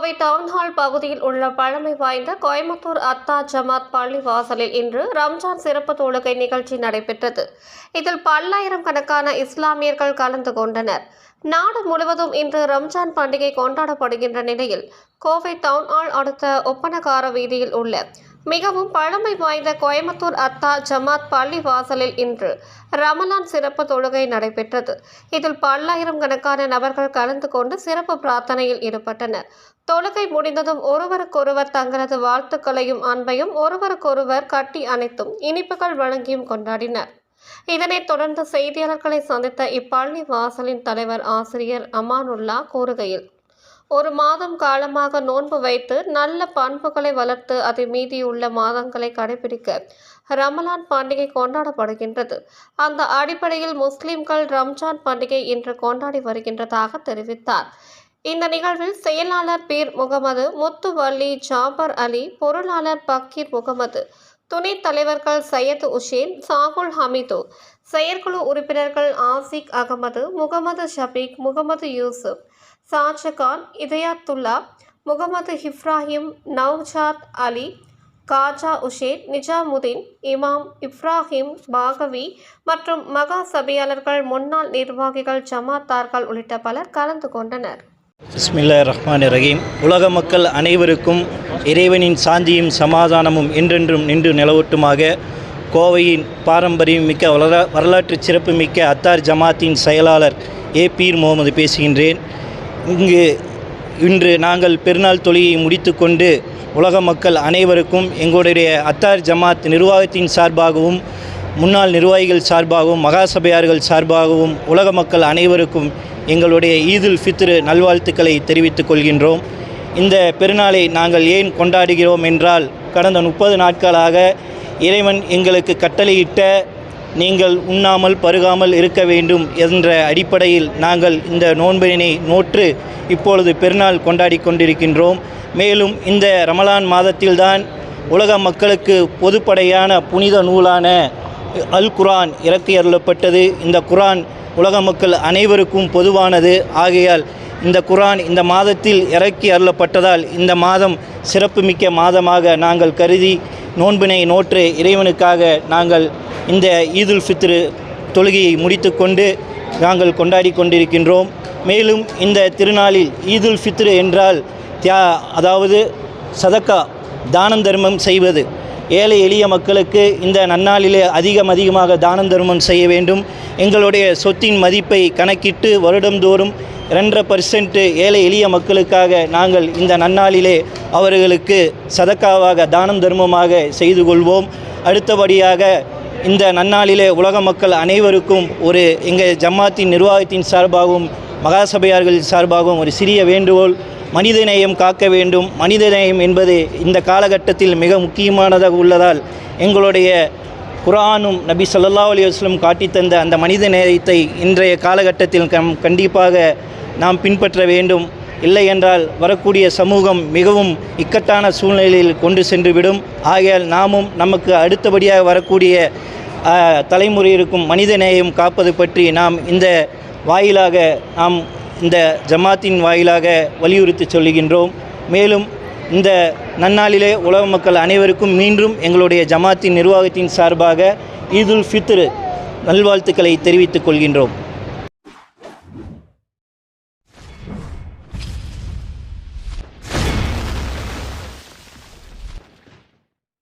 Kovai town hall பகுதியில் உள்ள பழமை வாய்ந்த கோயம்புத்தூர் அத்தா ஜமாத் பள்ளி வாசலில் இன்று ரம்ஜான் சிறப்பு தொழுகை நிகழ்ச்சி நடைபெற்றது. இதில் பல்லாயிரம் கணக்கான இஸ்லாமியர்கள் கலந்து கொண்டனர். நாடு முழுவதும் இன்று ரம்ஜான் பண்டிகை கொண்டாடப்படுகின்ற நிலையில் கோவை டவுன்ஹால் அடுத்த ஒப்பனகார வீதியில் உள்ள மிகவும் பழமை வாய்ந்த கோயம்புத்தூர் அத்தா ஜமாத் பள்ளி வாசலில் இன்று ரமலான் சிறப்பு தொழுகை நடைபெற்றது. இதில் பல்லாயிரம் கணக்கான நபர்கள் கலந்து கொண்டு சிறப்பு பிரார்த்தனையில் ஈடுபட்டனர். தொழுகை முடிந்ததும் ஒருவருக்கொருவர் தங்களது வாழ்த்துக்களையும் அன்பையும் ஒருவருக்கொருவர் கட்டி அணைத்தும் இனிப்புகள் வழங்கியும் கொண்டாடினர். இதனைத் தொடர்ந்து செய்தியாளர்களை சந்தித்த இப்பள்ளி வாசலின் தலைவர் ஆசிரியர் அமானுல்லா கூறுகையில் ஒரு மாதம் காலமாக நோன்பு வைத்து நல்ல பண்புகளை வளர்த்து அதை மீதியுள்ள மாதங்களை கடைபிடிக்க ரமலான் பண்டிகை கொண்டாடப்படுகின்றது. அந்த அடிப்படையில் முஸ்லிம்கள் ரம்ஜான் பண்டிகை இன்று கொண்டாடி வருகின்றதாக தெரிவித்தார். இந்த நிகழ்வில் செயலாளர் பீர் முகமது முத்துவல்லி ஜாபர் அலி பொருளாளர் பக்கீர் முகமது துணைத் தலைவர்கள் சையத் உஷேன் சாகுல் ஹமீது. செயற்குழு உறுப்பினர்கள் ஆசிக் அகமது முகமது ஷபீக் முகமது யூசுப் ஷாஜகான் இதயாத்துல்லா முகமது இப்ராஹிம் நவ்ஜாத் அலி காஜா உஷேன் நிஜாமுதீன் இமாம் இப்ராஹிம் பாகவி மற்றும் மகா சபையாளர்கள் முன்னாள் நிர்வாகிகள் ஜமாத்தார்கள் உள்ளிட்ட பலர் கலந்து கொண்டனர். பிஸ்மில்லா ரஹ்மான் ரஹீம் உலக மக்கள் அனைவருக்கும் இறைவனின் சாந்தியும் சமாதானமும் என்றென்றும் நின்று நிலவட்டுமாக கோவையின் பாரம்பரியம் மிக்க வளர வரலாற்று சிறப்பு மிக்க அத்தார் ஜமாத்தின் செயலாளர் ஏ. பீர் முகமது பேசுகின்றேன். இங்கு இன்று நாங்கள் பெருநாள் தொழிலை முடித்துக்கொண்டு உலக மக்கள் அனைவருக்கும் எங்களுடைய அத்தார் ஜமாத் நிர்வாகத்தின் சார்பாகவும் முன்னாள் நிர்வாகிகள் சார்பாகவும் மகாசபையார்கள் சார்பாகவும் உலக மக்கள் அனைவருக்கும் எங்களுடைய ஈதுல் ஃபித்ரு நல்வாழ்த்துக்களை தெரிவித்துக் கொள்கின்றோம். இந்த பெருநாளை நாங்கள் ஏன் கொண்டாடுகிறோம் என்றால் கடந்த முப்பது நாட்களாக இறைவன் எங்களுக்கு கட்டளையிட்ட நீங்கள் உண்ணாமல் பருகாமல் இருக்க வேண்டும் என்ற அடிப்படையில் நாங்கள் இந்த நோன்பினை நோற்று இப்பொழுது பெருநாள் கொண்டாடி கொண்டிருக்கின்றோம். மேலும் இந்த ரமலான் மாதத்தில்தான் உலக மக்களுக்கு பொதுப்படையான புனித நூலான அல் குரான் இறக்கி அருளப்பட்டது. இந்த குரான் உலக மக்கள் அனைவருக்கும் பொதுவானது. ஆகையால் இந்த குரான் இந்த மாதத்தில் இறக்கி அருளப்பட்டதால் இந்த மாதம் சிறப்புமிக்க மாதமாக நாங்கள் கருதி நோன்பினை நோற்று இறைவனுக்காக நாங்கள் இந்த ஈதுல் ஃபித்ரு தொழுகையை முடித்துக்கொண்டு நாங்கள் கொண்டாடி கொண்டிருக்கின்றோம். மேலும் இந்த திருநாளில் ஈதுல் ஃபித்ரு என்றால் தியா அதாவது சதக்கா தானம் தர்மம் செய்வது. ஏழை எளிய மக்களுக்கு இந்த நன்னாளிலே அதிகம் அதிகமாக தானம் தர்மம் செய்ய வேண்டும். எங்களுடைய சொத்தின் மதிப்பை கணக்கிட்டு வருடந்தோறும் ரெண்டரை பர்சன்ட்டு ஏழை எளிய மக்களுக்காக நாங்கள் இந்த நன்னாளிலே அவர்களுக்கு சதக்காவாக தானம் தர்மமாக செய்து கொள்வோம். அடுத்தபடியாக இந்த நன்னாளிலே உலக மக்கள் அனைவருக்கும் ஒரு எங்கள் ஜமாத்தின் நிர்வாகத்தின் சார்பாகவும் மகாசபையார்கள் சார்பாகவும் ஒரு சிறிய வேண்டுகோள் மனிதநேயம் காக்க வேண்டும். மனிதநேயம் என்பது இந்த காலகட்டத்தில் மிக முக்கியமானதாக உள்ளதால் எங்களுடைய குரானும் நபி சொல்லா அலி வஸ்லம் காட்டித்தந்த அந்த மனித நேயத்தை இன்றைய காலகட்டத்தில் கம் கண்டிப்பாக நாம் பின்பற்ற வேண்டும். இல்லை என்றால் வரக்கூடிய சமூகம் மிகவும் இக்கட்டான சூழ்நிலையில் கொண்டு சென்றுவிடும். ஆகையால் நாமும் நமக்கு அடுத்தபடியாக வரக்கூடிய தலைமுறையிற்கும் மனித நேயம் காப்பது பற்றி நாம் இந்த வாயிலாக நாம் இந்த ஜமாத்தின் வாயிலாக வலியுறுத்தி சொல்லுகின்றோம். மேலும் இந்த நன்னாளிலே உலக மக்கள் அனைவருக்கும் மீண்டும் எங்களுடைய ஜமாத்தின் நிர்வாகத்தின் சார்பாக ஈதுல் ஃபித்ரு நல்வாழ்த்துக்களை தெரிவித்துக் கொள்கின்றோம்.